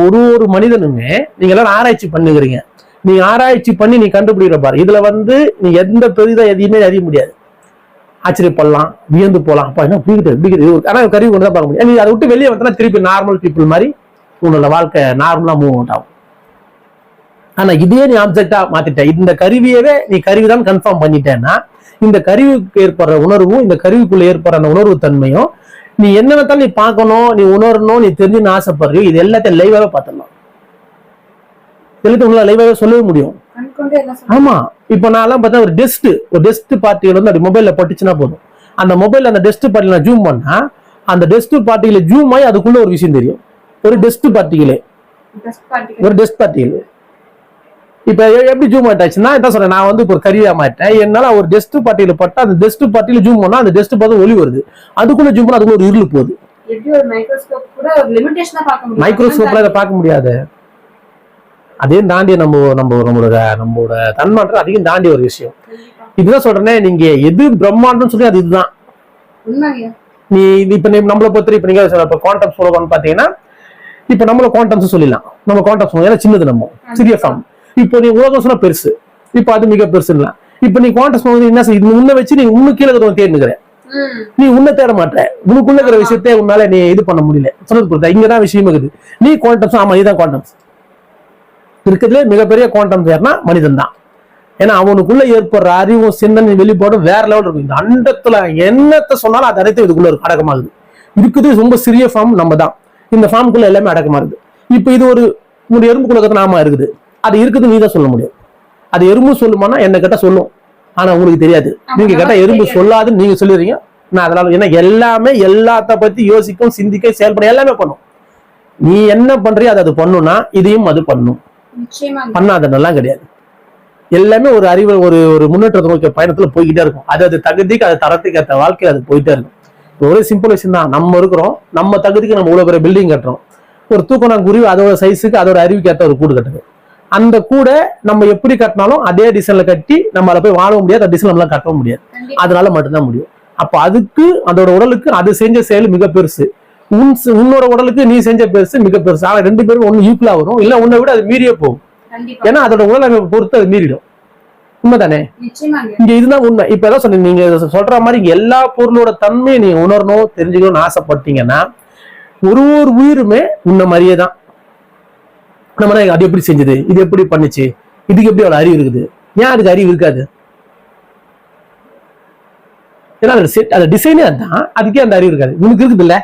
ஒரு ஒரு மனிதனுமே நீங்க எல்லாரும் ஆராய்ச்சி பண்ணுகிறீங்க. நீ ஆராய்ச்சி பண்ணி நீ கண்டுபிடிக்கிற பாரு. இதுல வந்து நீ எந்த பெரிதா எதையுமே அறிய முடியாது. ஆச்சரியப்படலாம் வியந்து போலாம். அப்பா என்ன பிடிக்கிட்டு பிடிக்கிறது ஆனா கருவி கொண்டு தான் பார்க்க முடியும். நீ அதை விட்டு வெளியே வந்தா திருப்பி நார்மல் பீப்புள் மாதிரி உன்னோட வாழ்க்கை நார்மலா மூவ் அவுட் ஆகும். ஆனா இதே நீ ஆப்ஜெக்டா மாத்திட்ட. இந்த கருவியவே நீ கருவி தான் கன்ஃபார்ம் பண்ணிட்டேன்னா இந்த கருவிக்கு ஏற்படுற உணர்வும் இந்த கருவிக்குள்ள ஏற்படுற அந்த உணர்வு தன்மையும் நீ என்ன வேணாலும் நீ பார்க்கணும் நீ உணரணும் நீ தெரிஞ்சுன்னு ஆசைப்படுறியோ இது எல்லாத்தையும் லைவாவே பார்த்துடலாம். எல்லாத்தையும் உங்களால லைவாவே சொல்லவே முடியும். ஆமா. இப்போ நான்லாம் பார்த்தா ஒரு டெஸ்ட் ஒரு டெஸ்ட் பார்ட்டிகள் வந்து அப்படி மொபைல்ல பட்டுச்சுன்னா போதும். அந்த மொபைல் அந்த டெஸ்ட் பார்ட்டில நான் ஜூம் பண்ணா அந்த டெஸ்ட் பார்ட்டிகளை ஜூம் ஆகி அதுக்குள்ள ஒரு விஷயம் தெரியும். ஒரு டெஸ்ட் பார்ட்டிகள் ஒரு டெஸ்ட் பார்ட்டிகள் இப்ப எப்படி ஜூம் ஆயிட்டாச்சுன்னா இதான் சொல்றேன் நான் வந்து இப்போ ஒரு கருவியா மாட்டேன் என்னால ஒரு டெஸ்ட் பார்ட்டியில பட்டா அந்த டெஸ்ட் பார்ட்டியில ஜூம் பண்ணா அந்த டெஸ்ட் பார்த்து ஒளி வருது. அதுக்குள்ள ஜூம் பண்ணா அதுக்குள்ள ஒரு இருள் போகுது. மைக்ரோஸ்கோப்ல அதை பார்க்க முடியாது. அதையும் தாண்டி நம்ம நம்ம நம்மளோட நம்மளோட தன்மாற்றம் அதையும் தாண்டி ஒரு விஷயம். இதுதான் சொல்றேனே நீங்க எது பிரம்மாண்டம் சொல்லி அது இதுதான். நீ இப்ப நம்மளை பொறுத்த இப்ப நீங்க இப்ப குவாண்டம் சொல்லணும்னு பாத்தீங்கன்னா இப்ப நம்மள குவாண்டம்ஸ் சொல்லிடலாம். நம்ம குவாண்டம் சொல்லுவோம். ஏன்னா சின்னது நம்ம. சிறிய ஃபார்ம் இப்போ நீ உலகம் சொன்னா பெருசு. இப்ப அது மிக பெருசுலாம் இப்ப நீ குவாண்டம் சொல்லுவது என்ன செய்ய இது உன்னை வச்சு நீ உன்னு கீழே இருக்கிறவங்க ம். நீ உன்னை தேட மாட்ட. உனக்குள்ள இருக்கிற விஷயத்தை உன்னால நீ இது பண்ண முடியல. சொன்னது புரியுதா? இங்கதான் விஷயம் இருக்குது. நீ குவாண்டம்ஸ் ஆமா இதுதான் குவாண்டம்ஸ் இருக்கிறதுலே மிகப்பெரிய குவாண்டம் யாருன்னா மனிதன் தான். ஏன்னா அவனுக்குள்ள ஏற்படுற அறிவும் சிந்தனை வெளிப்பாடும் வேற லெவல் இருக்கும். இந்த அண்டத்துல என்னத்தை சொன்னாலும் அது அனைத்தும் இதுக்குள்ள இருக்கும் அடக்கமாகுது. இருக்குது ரொம்ப சிறிய ஃபார்ம் நம்ம தான். இந்த ஃபார்முக்குள்ள எல்லாமே அடக்கமா இருக்குது இப்போ இது ஒரு ஒரு எறும்புக்குள்ள நாம இருக்குது. அது இருக்குது நீ தான் சொல்ல முடியும். அது எறும்பு சொல்லுமானா என்ன கேட்டா சொல்லும். ஆனா உங்களுக்கு தெரியாது. நீங்க கேட்டா எறும்பு. சொல்லாதுன்னு நீங்க சொல்லிடுறீங்க. நான் அதனால ஏன்னா எல்லாமே எல்லாத்த பத்தி யோசிக்கும் சிந்திக்க செயல்பட எல்லாமே பண்ணும். நீ என்ன பண்றியோ அதை அது பண்ணும்னா இதையும் அது பண்ணும். பண்ணாதனெல்லாம் கிடையாது. எல்லாமே ஒரு அறிவு ஒரு ஒரு முன்னேற்றத்தை நோக்கிய பயணத்துல போய்கிட்டே இருக்கும். அது அது தகுதிக்கு அது தரத்துக்கு ஏற்ற வாழ்க்கையில அது போயிட்டே இருக்கும். ஒரே சிம்பிள் விஷயம் தான். நம்ம இருக்கிறோம். நம்ம தகுதிக்கு நம்ம இவ்வளவு பெரிய பில்டிங் கட்டுறோம். ஒரு தூக்கணாங்குருவி அதோட சைஸுக்கு அதோட அறிவுக்கு ஏற்ற ஒரு கூடு கட்டுது. அந்த கூடை நம்ம எப்படி கட்டினாலும் அதே டிசைன்ல கட்டி நம்ம அதை போய் வாழ முடியாது அந்த டிசைன் நம்மளால கட்ட முடியாது. அதனால மட்டும்தான் முடியும். அப்ப அதுக்கு அதோட உடலுக்கு அது செஞ்ச செயல் மிக பெருசு. உன் உன்னோட உடலுக்கு நீ செஞ்ச பெருசு மிக பெருசு. ஆனா ரெண்டு பேரும் ஒண்ணு ஈக்குவலா வரும். இல்ல உன்னை விட அது மீறியே போகும். ஏன்னா அதோட உடல் அமைப்பை பொறுத்து அது மீறிடும். உண்மைதானே? இங்க இதுதான் உண்மை. இப்ப ஏதாவது சொன்னீங்க நீங்க சொல்ற மாதிரி எல்லா பொருளோட தன்மையை நீங்க உணரணும் தெரிஞ்சுக்கணும்னு ஆசைப்பட்டீங்கன்னா ஒரு ஒரு உயிருமே உன்ன மாதிரியே தான் நம்ம அது எப்படி செஞ்சது? இது எப்படி பண்ணுச்சு? இதுக்கு எப்படி அவ்வளோ அறிவு இருக்குது? ஏன் அதுக்கு அறிவு இருக்காது? ஏன்னா அதோட செட் அந்த டிசைனே அதுதான் அதுக்கே அந்த அறிவு இருக்காது. உனக்கு இருக்குது இல்ல